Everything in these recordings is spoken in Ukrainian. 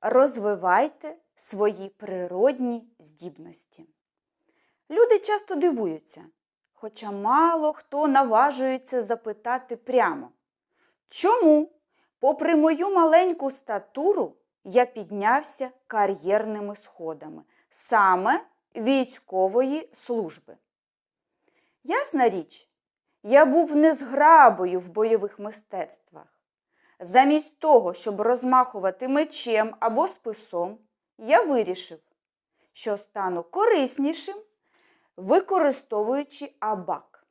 Розвивайте свої природні здібності. Люди часто дивуються, хоча мало хто наважується запитати прямо. Чому, попри мою маленьку статуру, я піднявся кар'єрними сходами саме військової служби? Ясна річ, я був незграбою в бойових мистецтвах. Замість того, щоб розмахувати мечем або списом, я вирішив, що стану кориснішим, використовуючи абак.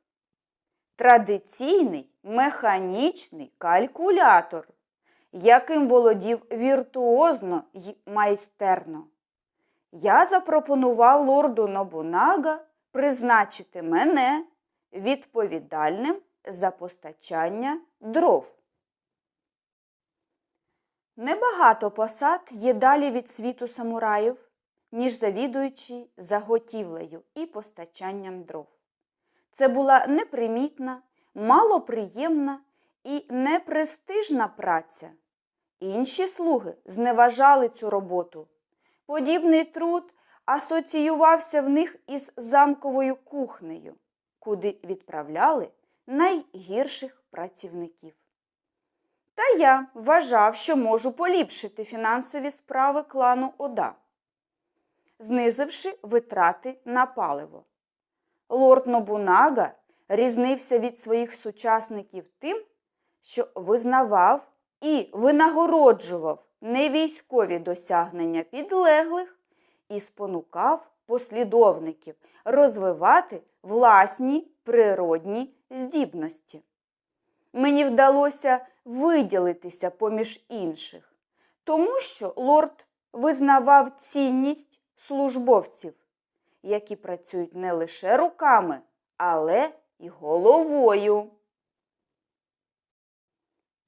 Традиційний механічний калькулятор, яким володів віртуозно й майстерно. Я запропонував лорду Нобунага призначити мене відповідальним за постачання дров. Небагато посад є далі від світу самураїв, ніж завідуючий заготівлею і постачанням дров. Це була непримітна, малоприємна і непрестижна праця. Інші слуги зневажали цю роботу. Подібний труд асоціювався в них із замковою кухнею, куди відправляли найгірших працівників. Та я вважав, що можу поліпшити фінансові справи клану Ода, знизивши витрати на паливо. Лорд Нобунага різнився від своїх сучасників тим, що визнавав і винагороджував невійськові досягнення підлеглих і спонукав послідовників розвивати власні природні здібності. Мені вдалося виділитися поміж інших, тому що лорд визнавав цінність службовців, які працюють не лише руками, але й головою.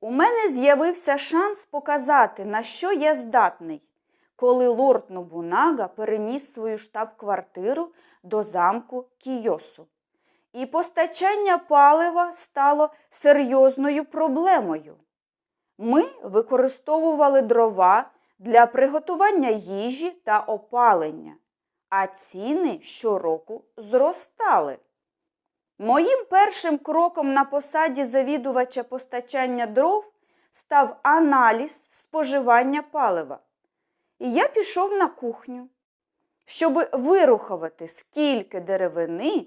У мене з'явився шанс показати, на що я здатний, коли лорд Нобунага переніс свою штаб-квартиру до замку Кійосу. І постачання палива стало серйозною проблемою. Ми використовували дрова для приготування їжі та опалення, а ціни щороку зростали. Моїм першим кроком на посаді завідувача постачання дров став аналіз споживання палива. І я пішов на кухню, щоб вирухувати, скільки деревини,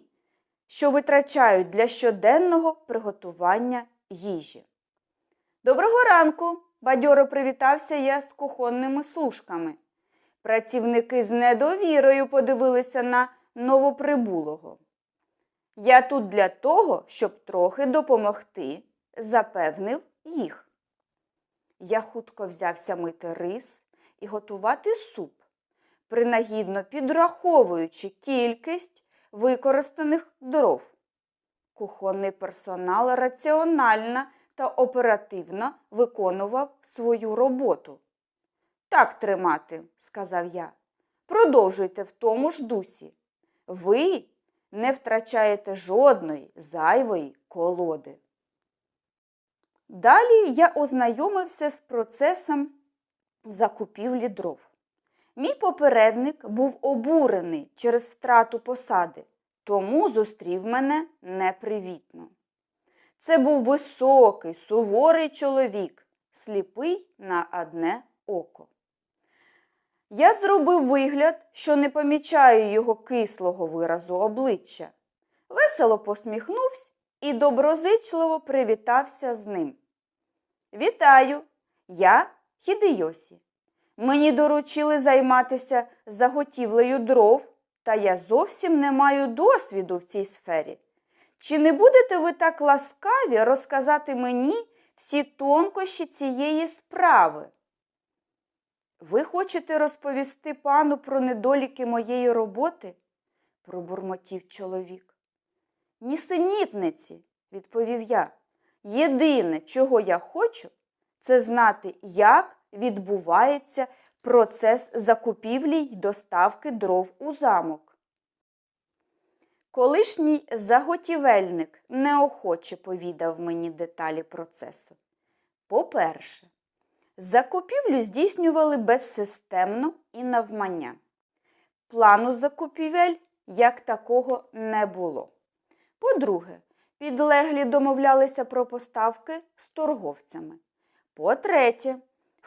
що витрачають для щоденного приготування їжі. Доброго ранку! бадьоро привітався я з кухонними служками. Працівники з недовірою подивилися на новоприбулого. Я тут для того, щоб трохи допомогти, запевнив їх. Я хутко взявся мити рис і готувати суп, принагідно підраховуючи кількість використаних дров. Кухонний персонал раціонально та оперативно виконував свою роботу. Так тримати, сказав я. Продовжуйте в тому ж дусі. Ви не втрачаєте жодної зайвої колоди. Далі я ознайомився з процесом закупівлі дров. Мій попередник був обурений через втрату посади, тому зустрів мене непривітно. Це був високий, суворий чоловік, сліпий на одне око. Я зробив вигляд, що не помічаю його кислого виразу обличчя. Весело посміхнувся і доброзичливо привітався з ним. Вітаю, я Хідийосі. Мені доручили займатися заготівлею дров, та я зовсім не маю досвіду в цій сфері. Чи не будете ви так ласкаві розказати мені всі тонкощі цієї справи? Ви хочете розповісти пану про недоліки моєї роботи? пробурмотів чоловік. Нісенітниці, відповів я. Єдине, чого я хочу, це знати, як відбувається процес закупівлі й доставки дров у замок. Колишній заготівельник неохоче повідав мені деталі процесу. По-перше, Закупівлю здійснювали безсистемно і навмання. Плану закупівель як такого не було. По-друге, підлеглі домовлялися про поставки з торговцями. По-третє,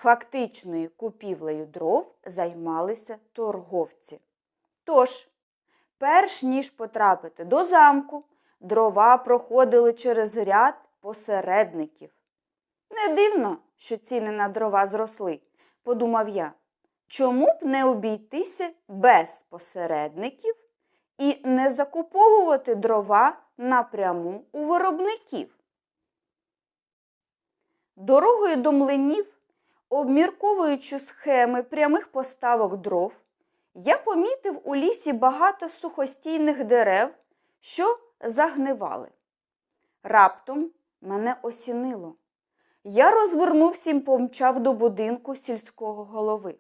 фактичною купівлею дров займалися торговці. Тож, перш ніж потрапити до замку, дрова проходили через ряд посередників. Не дивно, що ціни на дрова зросли, подумав я. Чому б не обійтися без посередників і не закуповувати дрова напряму у виробників? Дорогою до млинів, обмірковуючи схеми прямих поставок дров, я помітив у лісі багато сухостійних дерев, що загнивали. Раптом мене осінило. Я розвернувся і помчав до будинку сільського голови.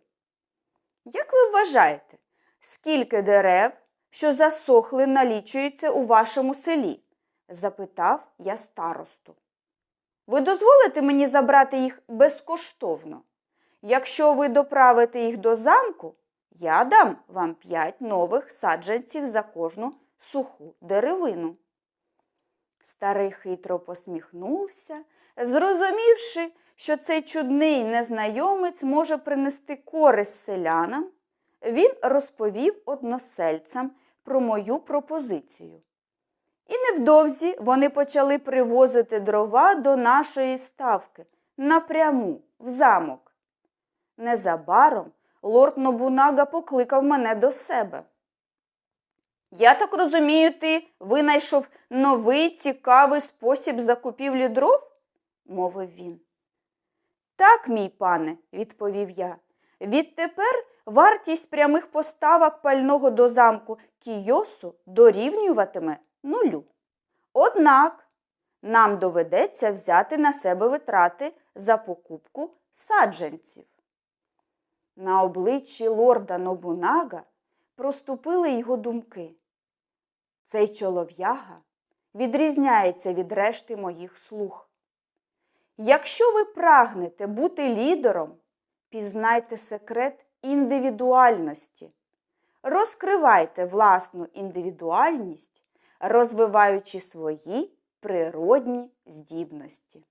Як ви вважаєте, скільки дерев, що засохли, налічується у вашому селі? запитав я старосту. Ви дозволите мені забрати їх безкоштовно? Якщо ви доправите їх до замку, я дам вам п'ять нових саджанців за кожну суху деревину. Старий хитро посміхнувся, зрозумівши, що цей чудний незнайомець може принести користь селянам, він розповів односельцям про мою пропозицію. І невдовзі вони почали привозити дрова до нашої ставки напряму в замок. Незабаром лорд Нобунага покликав мене до себе. Я так розумію, ти винайшов новий цікавий спосіб закупівлі дров? мовив він. Так, мій пане, відповів я. Відтепер вартість прямих поставок пального до замку Кійосу дорівнюватиме нулю. Однак нам доведеться взяти на себе витрати за покупку саджанців. На обличчі лорда Нобунага проступили його думки. Цей чолов'яга відрізняється від решти моїх слуг. Якщо ви прагнете бути лідером, пізнайте секрет індивідуальності. Розкривайте власну індивідуальність, розвиваючи свої природні здібності.